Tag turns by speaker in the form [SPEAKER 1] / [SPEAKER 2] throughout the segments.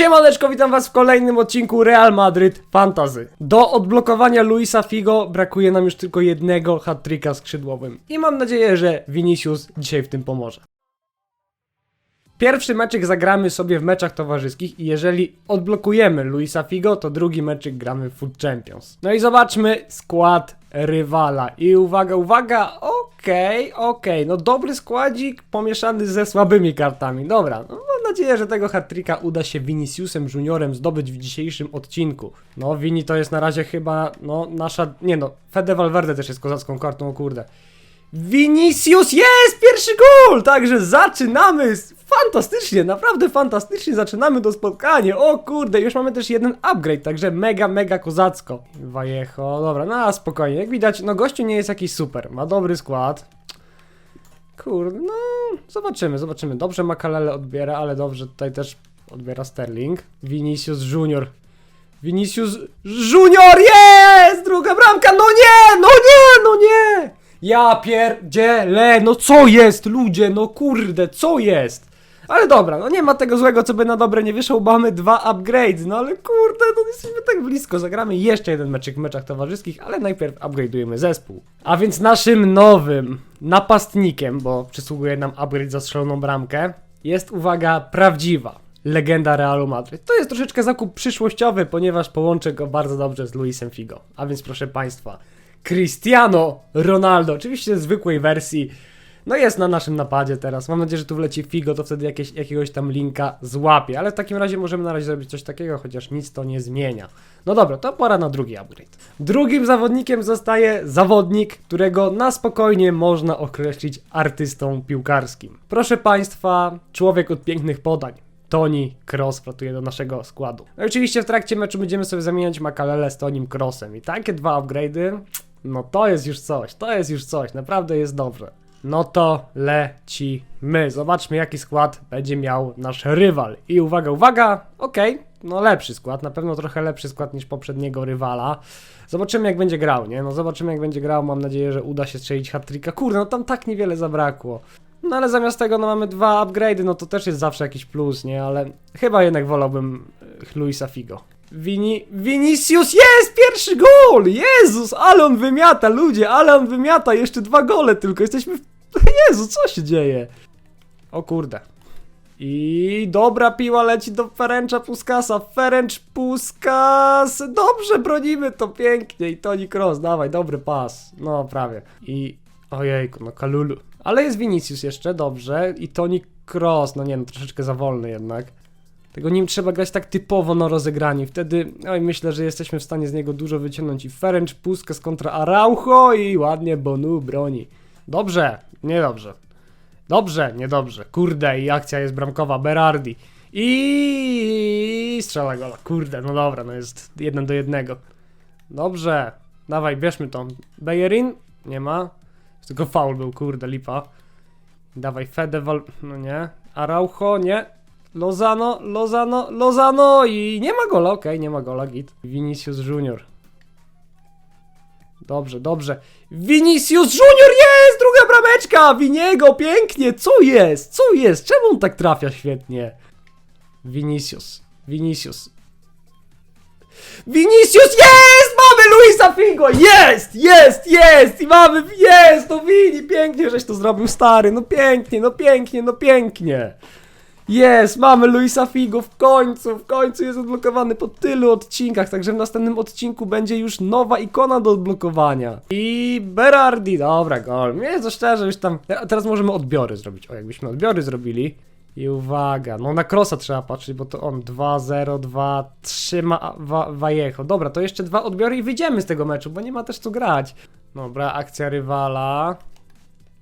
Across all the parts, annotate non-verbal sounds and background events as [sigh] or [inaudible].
[SPEAKER 1] Siemaneczko, witam was w kolejnym odcinku Real Madrid Fantasy. Do odblokowania Luisa Figo brakuje nam już tylko jednego hat-tricka skrzydłowym. I mam nadzieję, że Vinicius dzisiaj w tym pomoże. Pierwszy meczyk zagramy sobie w meczach towarzyskich i jeżeli odblokujemy Luisa Figo, to drugi meczyk gramy w Food Champions. No i zobaczmy skład rywala. I uwaga, uwaga, okej, okej, no dobry składzik pomieszany ze słabymi kartami. Dobra, no nadzieję, że tego hat-tricka uda się Viniciusem Juniorem zdobyć w dzisiejszym odcinku. No Vini to jest na razie chyba, no nasza, nie no, Fede Valverde też jest kozacką kartą, o kurde. Vinicius jest! Pierwszy gol! Także zaczynamy! Fantastycznie, naprawdę fantastycznie zaczynamy to spotkanie. O kurde, już mamy też jeden upgrade, także mega, mega kozacko. Vallejo, dobra, no spokojnie. Jak widać, no gościu nie jest jakiś super. Ma dobry skład. Kurde, no zobaczymy, zobaczymy. Dobrze Makalele odbiera, ale dobrze tutaj też odbiera Sterling. Vinicius Junior. Vinicius Junior jest! Druga bramka, no nie, no nie, no nie! Ja pierdzielę, no co jest ludzie, no kurde, co jest? Ale dobra, no nie ma tego złego, co by na dobre nie wyszło, bo mamy dwa upgrades, no ale kurde, no jesteśmy tak blisko, zagramy jeszcze jeden meczek w meczach towarzyskich, ale najpierw upgrade'ujemy zespół. A więc naszym nowym napastnikiem, bo przysługuje nam upgrade za strzeloną bramkę, jest, uwaga, prawdziwa legenda Realu Madryt. To jest troszeczkę zakup przyszłościowy, ponieważ połączę go bardzo dobrze z Luisem Figo. A więc proszę Państwa, Cristiano Ronaldo, oczywiście zwykłej wersji. No jest na naszym napadzie teraz. Mam nadzieję, że tu wleci Figo, to wtedy jakieś, jakiegoś tam linka złapie. Ale w takim razie możemy na razie zrobić coś takiego, chociaż nic to nie zmienia. No dobra, to pora na drugi upgrade. Drugim zawodnikiem zostaje zawodnik, którego na spokojnie można określić artystą piłkarskim. Proszę Państwa, człowiek od pięknych podań. Toni Cross wlatuje do naszego składu. No oczywiście w trakcie meczu będziemy sobie zamieniać Makalele z Tonim Crossem. I takie dwa upgrade'y, no to jest już coś, to jest już coś, naprawdę jest dobrze. No to lecimy. Zobaczmy jaki skład będzie miał nasz rywal. I uwaga, uwaga, okej, no lepszy skład, na pewno trochę lepszy skład niż poprzedniego rywala. Zobaczymy jak będzie grał, nie? No zobaczymy jak będzie grał, mam nadzieję, że uda się strzelić hat-tricka. Kurde, no tam tak niewiele zabrakło. No ale zamiast tego no mamy dwa upgrade'y, no to też jest zawsze jakiś plus, nie? Ale chyba jednak wolałbym e, Luisa Figo. Vini... Vinicius jest! Pierwszy gol! Jezus, ale on wymiata, ludzie, ale on wymiata! Jeszcze dwa gole tylko, jesteśmy w... [laughs] Jezu, co się dzieje? O kurde. I dobra piła leci do Ferencza Puskasa. Ferenc Puskas! Dobrze bronimy to pięknie. I Toni Kroos, dawaj, dobry pas. No, prawie. I ojejku, no Kalulu. Ale jest Vinicius jeszcze, dobrze. I Toni Kroos, no nie no, troszeczkę za wolny jednak. Tego nim trzeba grać tak typowo na rozegraniu. Wtedy, oj, myślę, że jesteśmy w stanie z niego dużo wyciągnąć. I Ferenc Puskas kontra Araujo i ładnie Bonu broni. Dobrze, niedobrze. Dobrze, niedobrze. Kurde, i akcja jest bramkowa. Berardi. I strzela gola. Kurde, no dobra, no jest jeden do jednego. Dobrze. Dawaj, bierzmy to. Bejerin? Nie ma. Tylko faul był, kurde, lipa. Dawaj, Fedeval, no nie. Araujo, nie. Lozano, Lozano, Lozano i nie ma gola, okej, nie ma gola, git. Vinicius Junior. Dobrze, dobrze. Vinicius Junior jest! Druga brameczka! Winiego, pięknie! Co jest? Co jest? Czemu on tak trafia świetnie? Vinicius. Vinicius. Vinicius jest! Mamy Luisa Figo! Jest! Jest! Jest! I mamy, jest! No Vini, pięknie żeś to zrobił, stary! No pięknie, no pięknie, no pięknie! Jest! Mamy Luisa Figo w końcu! W końcu jest odblokowany po tylu odcinkach, także w następnym odcinku będzie już nowa ikona do odblokowania. I Berardi, dobra, gol. Nie, to szczerze, już tam... Teraz możemy odbiory zrobić. O, jakbyśmy odbiory zrobili... I uwaga, no na Krosa trzeba patrzeć, bo to on 2-0-2, 3 ma wa, Vallejo. Dobra, to jeszcze dwa odbiory i wyjdziemy z tego meczu, bo nie ma też co grać. Dobra, akcja rywala.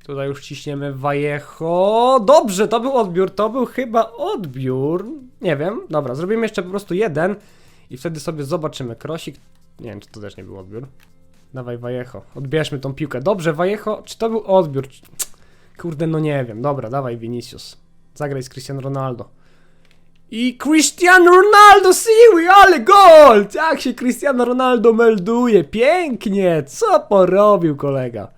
[SPEAKER 1] Tutaj już ciśniemy Vallejo. Dobrze, to był odbiór, to był chyba odbiór. Nie wiem, dobra, zrobimy jeszcze po prostu jeden i wtedy sobie zobaczymy. Krosik, nie wiem, czy to też nie był odbiór. Dawaj Vallejo, odbierzmy tą piłkę. Dobrze, Vallejo, czy to był odbiór? Kurde, no nie wiem. Dobra, dawaj Vinicius. Zagraj z Cristiano Ronaldo. I Cristiano Ronaldo siły, ale gol! Jak się Cristiano Ronaldo melduje, pięknie! Co porobił kolega?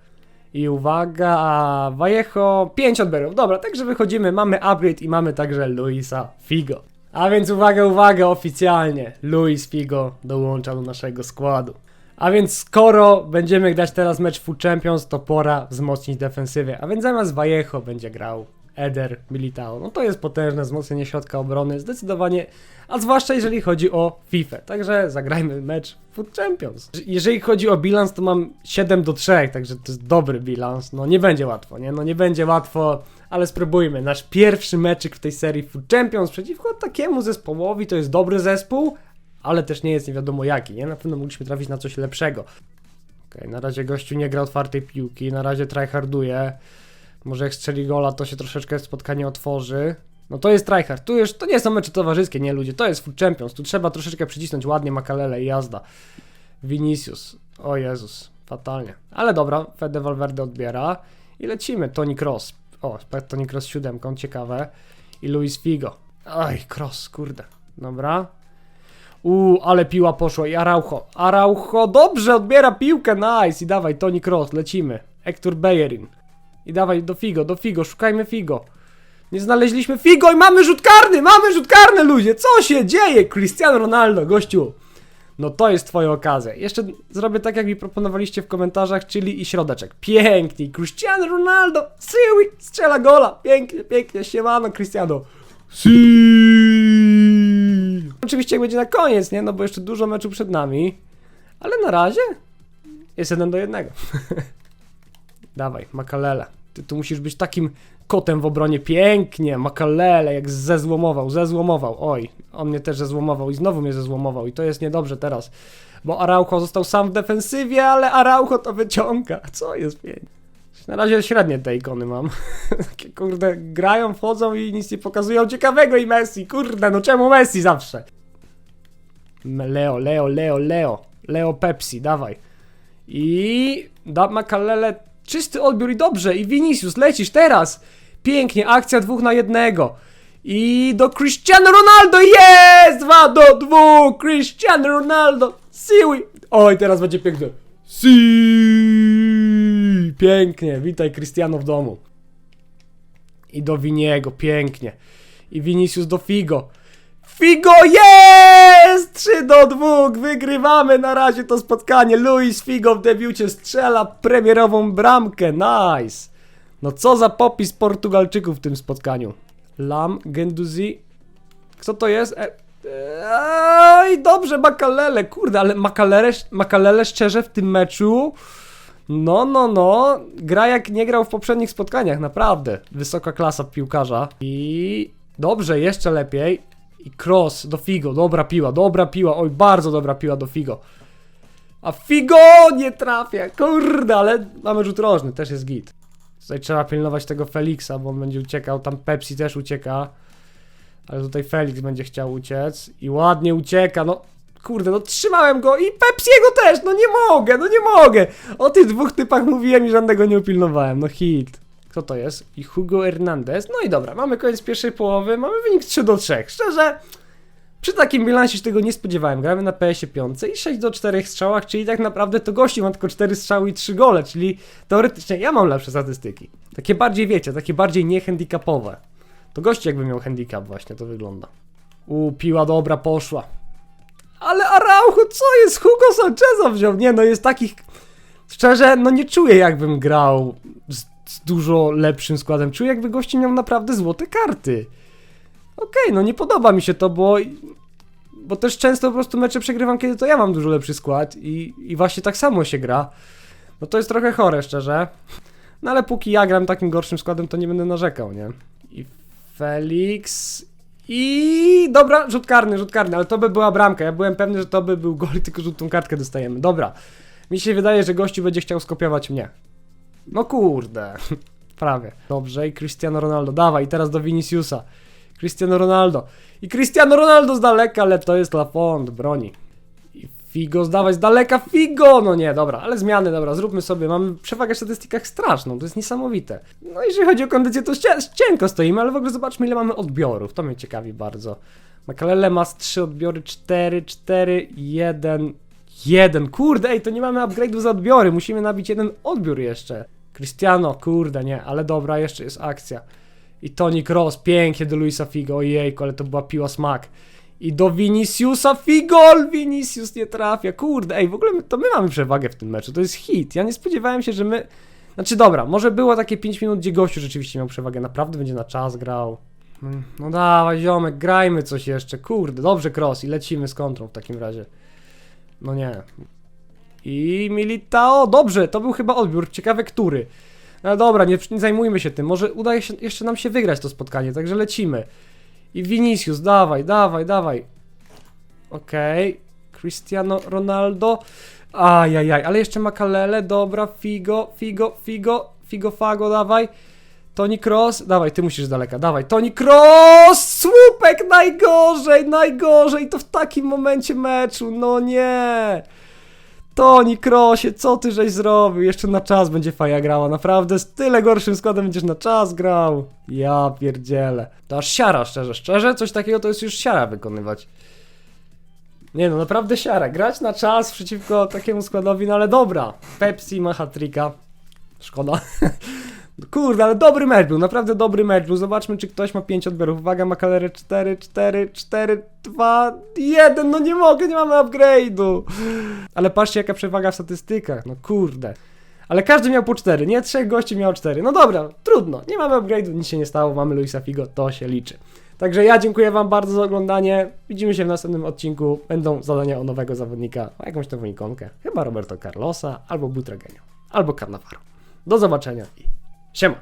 [SPEAKER 1] I uwaga, Vallejo, 5 odbiorów. Dobra, także wychodzimy, mamy upgrade i mamy także Luisa Figo. A więc uwaga, uwaga, oficjalnie Luis Figo dołącza do naszego składu. A więc skoro będziemy grać teraz mecz Food Champions, to pora wzmocnić defensywę. A więc zamiast Vallejo będzie grał Eder Militao. No to jest potężne wzmocnienie środka obrony, zdecydowanie, a zwłaszcza jeżeli chodzi o FIFA. Także zagrajmy mecz Food Champions. Jeżeli chodzi o bilans, to mam 7 do 3, także to jest dobry bilans. No nie będzie łatwo, nie? No nie będzie łatwo, ale spróbujmy. Nasz pierwszy meczyk w tej serii Food Champions przeciwko takiemu zespołowi, to jest dobry zespół, ale też nie jest nie wiadomo jaki, nie? Na pewno mogliśmy trafić na coś lepszego. Okej, na razie gościu nie gra otwartej piłki, na razie tryharduje. Może jak strzeli gola, to się troszeczkę spotkanie otworzy. No to jest tryhard. Tu już to nie są mecze towarzyskie, nie ludzie. To jest Food Champions. Tu trzeba troszeczkę przycisnąć ładnie Makalele i jazda. Vinicius. O Jezus, fatalnie. Ale dobra, Fede Valverde odbiera. I lecimy. Toni Cross. O, Toni Cross siódemką, ciekawe. I Luis Figo. Oj, Cross, kurde. Dobra. Uuu, ale piła poszła i Araujo. Araujo, dobrze, odbiera piłkę, nice. I dawaj, Toni Cross, lecimy. Hector Bellerin. I dawaj do Figo, do Figo, szukajmy Figo. Nie znaleźliśmy Figo i mamy rzut karny, mamy rzut karny ludzie, co się dzieje? Cristiano Ronaldo, gościu. No to jest twoja okazja. Jeszcze zrobię tak, jak mi proponowaliście w komentarzach, czyli i środeczek. Pięknie, Cristiano Ronaldo, Siwi, strzela gola. Pięknie, pięknie, siemano Cristiano. Si. Oczywiście jak będzie na koniec, nie? No bo jeszcze dużo meczu przed nami. Ale na razie jest jeden do jednego. [laughs] Dawaj, Makalele. Ty tu musisz być takim kotem w obronie. Pięknie, Makalele, jak zezłomował, zezłomował. Oj, on mnie też zezłomował i znowu mnie zezłomował. I to jest niedobrze teraz. Bo Araujo został sam w defensywie, ale Araujo to wyciąga. Co jest pięknie. Na razie średnie te ikony mam. [laughs] Kurde, grają, wchodzą i nic nie pokazują ciekawego i Messi. Kurde, no czemu Messi zawsze? Leo, Leo, Leo, Leo. Leo Pepsi, dawaj. I da Makalele czysty odbiór i dobrze. I Vinicius, lecisz teraz. Pięknie, akcja dwóch na jednego. I do Cristiano Ronaldo jest! Dwa do dwóch! Cristiano Ronaldo! Siwi! Oj, teraz będzie piękne. Si! Pięknie, witaj Cristiano w domu. I do Winiego, pięknie. I Vinicius do Figo. Figo jest! 3 do 2, wygrywamy na razie to spotkanie. Luis Figo w debiucie strzela premierową bramkę, nice. No co za popis Portugalczyków w tym spotkaniu. Lam, Genduzi. Kto to jest? E, Ej, dobrze, Makalele, kurde, ale Makalele, Makalele szczerze w tym meczu, no, no, no, gra jak nie grał w poprzednich spotkaniach, naprawdę. Wysoka klasa piłkarza. I dobrze, jeszcze lepiej. I cross do Figo, dobra piła, dobra piła, oj, bardzo dobra piła do Figo. A Figo nie trafia, kurde, ale mamy rzut rożny, też jest git. Tutaj trzeba pilnować tego Felixa, bo on będzie uciekał, tam Pepsi też ucieka. Ale tutaj Felix będzie chciał uciec i ładnie ucieka, no kurde, no trzymałem go i Pepsiego też, no nie mogę, no nie mogę. O tych dwóch typach mówiłem i żadnego nie upilnowałem, no hit. Kto to jest? I Hugo Hernandez. No i dobra, mamy koniec pierwszej połowy, mamy wynik 3 do 3. Szczerze, przy takim bilansie się tego nie spodziewałem. Gramy na PS-ie 5 i 6 do 4 strzałach, czyli tak naprawdę to gości ma tylko 4 strzały i 3 gole, czyli teoretycznie ja mam lepsze statystyki. Takie bardziej, wiecie, takie bardziej niehandicapowe. To gości jakby miał handicap właśnie, to wygląda. U, piła dobra poszła. Ale Araujo, co jest? Hugo Sancheza wziął. Nie, no jest takich... Szczerze, no nie czuję jakbym grał z, z dużo lepszym składem. Czuję jakby gości miał naprawdę złote karty. Okej, no nie podoba mi się to, bo... Bo też często po prostu mecze przegrywam, kiedy to ja mam dużo lepszy skład i, i właśnie tak samo się gra. No to jest trochę chore, szczerze. No ale póki ja gram takim gorszym składem, to nie będę narzekał, nie? I Felix. I dobra, rzut karny, rzut karny, ale to by była bramka. Ja byłem pewny, że to by był gol, tylko żółtą kartkę dostajemy. Dobra. Mi się wydaje, że gościu będzie chciał skopiować mnie. No kurde. [laughs] Prawie. Dobrze, i Cristiano Ronaldo. Dawaj, i teraz do Viniciusa. Cristiano Ronaldo. I Cristiano Ronaldo z daleka, ale to jest Lafont, broni. I Figo zdawać z daleka, Figo! No nie, dobra, ale zmiany, dobra, zróbmy sobie. Mamy przewagę w statystykach straszną, to jest niesamowite. No jeżeli chodzi o kondycję, to cie- cienko stoimy, ale w ogóle zobaczmy ile mamy odbiorów, to mnie ciekawi bardzo. Makalele ma z 3 odbiory, 4, 4, 1, 1. Kurde, ej, to nie mamy upgrade'u za odbiory, musimy nabić jeden odbiór jeszcze. Cristiano, kurde, nie, ale dobra, jeszcze jest akcja. I Toni Kroos, pięknie do Luisa Figo, ojejku, ale to była piła smak. I do Viniciusa Figol! Vinicius nie trafia, kurde, ej, w ogóle my, to my mamy przewagę w tym meczu, to jest hit. Ja nie spodziewałem się, że my... Znaczy dobra, może było takie 5 minut, gdzie gościu rzeczywiście miał przewagę, naprawdę będzie na czas grał. Mm, No dawaj ziomek, grajmy coś jeszcze, kurde, dobrze cross i lecimy z kontrą w takim razie. No nie. I Militao, dobrze, to był chyba odbiór, ciekawe który. No dobra, nie, nie zajmujmy się tym, może uda się jeszcze nam się wygrać to spotkanie, także lecimy. I Vinicius, dawaj, dawaj, dawaj. Okej, Cristiano Ronaldo. Ajajaj, ale jeszcze Makalele, dobra, Figo, Figo, Figo, Figo Fago, dawaj. Toni Cross, dawaj, ty musisz z daleka, dawaj, Toni Cross! Słupek najgorzej, najgorzej, to w takim momencie meczu, no nie! Toni Krosie, co ty żeś zrobił? Jeszcze na czas będzie faja grała, naprawdę z tyle gorszym składem będziesz na czas grał. Ja pierdzielę. To aż siara, szczerze, szczerze, coś takiego to jest już siara wykonywać. Nie no, naprawdę siara. Grać na czas przeciwko takiemu składowi, no ale dobra. Pepsi ma hat-tricka. Szkoda. [laughs] Kurde, ale dobry mecz był, naprawdę dobry mecz był. Zobaczmy, czy ktoś ma 5 odbiorów. Uwaga, ma kalerę 4, 4, 4, 2, 1. No nie mogę, nie mamy upgrade'u. Ale patrzcie, jaka przewaga w statystykach. No kurde. Ale każdy miał po 4, nie? Trzech gości miało 4. No dobra, trudno. Nie mamy upgrade'u, nic się nie stało. Mamy Luisa Figo, to się liczy. Także ja dziękuję Wam bardzo za oglądanie. Widzimy się w następnym odcinku. Będą zadania o nowego zawodnika, o jakąś nową ikonkę. Chyba Roberto Carlosa, albo Butragenio, albo Cannavaro. Do zobaczenia i siema!